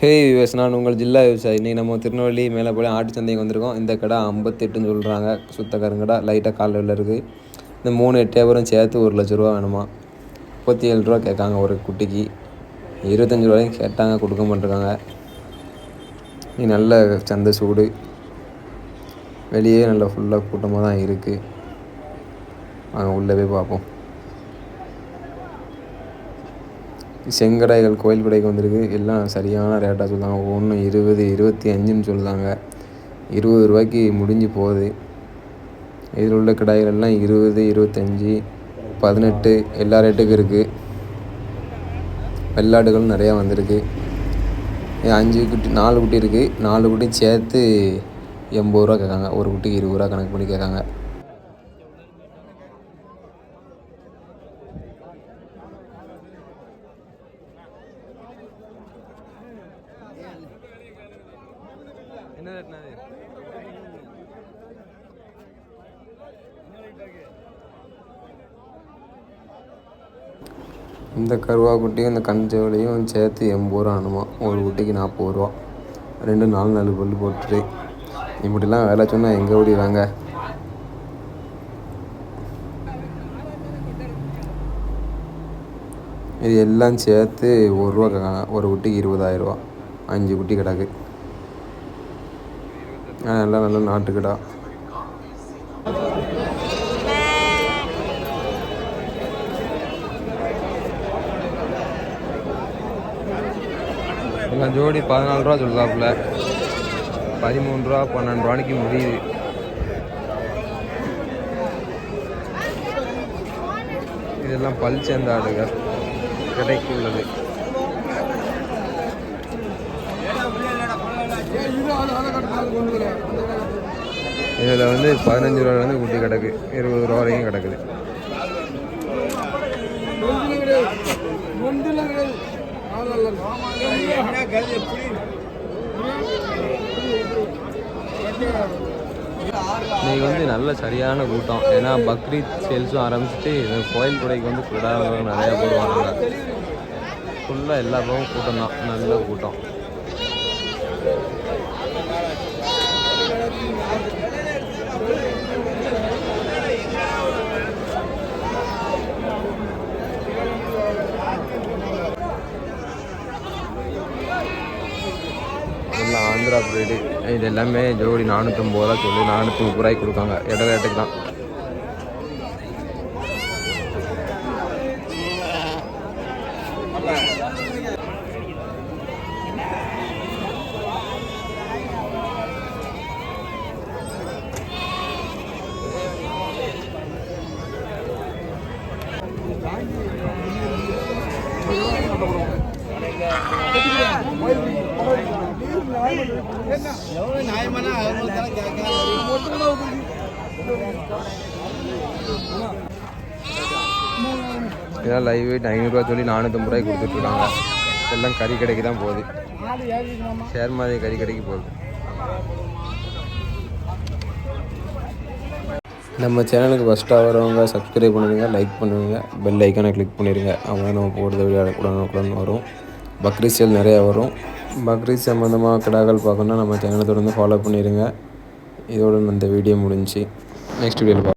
ஹே விவஸ் நான் உங்கள் ஜில்லா விவசாயி. இன்றைக்கி நம்ம திருநெல்வேலி மேலே ஆட்டு சந்தைக்கு வந்திருக்கோம். இந்த கடை ஐம்பத்தெட்டுன்னு சொல்கிறாங்க சுத்த கருங்கடை லைட்டாக காலையில் இருக்குது இந்த மூணு டேபரும் சேர்த்து ஒரு லட்ச ரூபா வேணுமா? முப்பத்தி ஏழு ரூபா கேட்காங்க ஒரு குட்டிக்கு. இருபத்தஞ்சி ரூபாயும் கேட்டாங்க கொடுக்க மாட்டேருக்காங்க நீ நல்ல சந்தை சூடு. வெளியே நல்லா ஃபுல்லாக கூட்டமாக தான் இருக்குது நாங்கள் உள்ளே போய் பார்ப்போம். செங்கடாய்கள் கோயில் கடைக்கு வந்திருக்கு. எல்லாம் சரியான ரேட்டாக சொல்லுவாங்க ஒன்று இருபது இருபத்தி அஞ்சுன்னு சொல்லுதாங்க இருபது ரூபாய்க்கு முடிஞ்சு போகுது. இதில் உள்ள கடாய்கள் எல்லாம் இருபது இருபத்தஞ்சி பதினெட்டு எல்லா ரேட்டுக்கும் இருக்குது வெள்ளாடுகளும் நிறையா வந்திருக்கு. அஞ்சு குட்டி நாலு குட்டி இருக்குது நாலு குட்டி சேர்த்து எண்பது ரூபா கேட்காங்க. ஒரு குட்டிக்கு இருபது ரூபா கணக்கு பண்ணி கேட்காங்க. என்ன ரேட்னா இந்த கருவா குட்டியும் இந்த கஞ்சவலையும் சேர்த்து எண்பது ரூபா ஆனுமா ஒரு குட்டிக்கு நாற்பது ரூபா. ரெண்டு நாலு நாலு பல் போட்டுட்டு. இப்படிலாம் வேலை சொன்னால் எங்கே ஓடிவாங்க இது எல்லாம் சேர்த்து ஒரு ரூபா ஒரு குட்டிக்கு இருபதாயிரரூவா அஞ்சு குட்டி கிடக்கு. நல்லா நல்ல நாட்டுக்கடா. எல்லாம் ஜோடி பதினாலு ரூபா சொல்லுதாப்புல பதிமூணு ரூபா பன்னெண்டு ரூபாய்க்கு முடியுது. இதெல்லாம் பல் சேர்ந்த ஆடுகள். கிடைக்குள்ளது. இதில் வந்து பதினஞ்சு ரூபாயிலேருந்து குட்டி கிடக்கு. இருபது ரூபா வரைக்கும் கிடக்குது. இன்னைக்கு வந்து நல்ல சரியான கூட்டம். ஏன்னா பக்ரீத் சேல்ஸும் ஆரம்பிச்சுட்டு கோயில் குடைக்கு வந்து நிறையா போடுவாங்க. ஃபுல்லாக எல்லா பக்கமும் கூட்டம் தான். நல்ல கூட்டம் எல்லாம் ஆந்திரா ப்ரீடு. இது எல்லாமே ஜோடி நானூற்றம்பது ரூபா சொல்லி நானூற்றி முப்பது ரூபாய்க்கு கொடுக்காங்க. இட ரேட்டுக்கு தான். இதெல்லாம் லைவ் வெயிட் ஐநூறுரூவா சொல்லி நானூற்றம்பது ரூபாய்க்கு கொடுத்துட்ருக்காங்க. எல்லாம் கறி கடைக்கு தான் போகுது. ஷேர் மாதிரி கறி கடைக்கு போகுது. நம்ம சேனலுக்கு ஃபஸ்ட்டாக வரவங்க சப்ஸ்கிரைப் பண்ணுவீங்க லைக் பண்ணுவீங்க பெல் ஐக்கானை கிளிக் பண்ணிடுங்க அவங்க நம்ம போடுறது விளையாடக்கூடாது உடனுக்குடன் வரும். பக்ரீசியல் சேல் நிறையா வரும். பக்ரீத் சம்மந்தமாக கிடாக்கள் பார்க்கணுன்னா நம்ம சேனலை தொடர்ந்து ஃபாலோ பண்ணிடுங்க இதோட இந்த வீடியோ முடிஞ்சு நெக்ஸ்ட் வீடியோவில் பார்க்கலாம்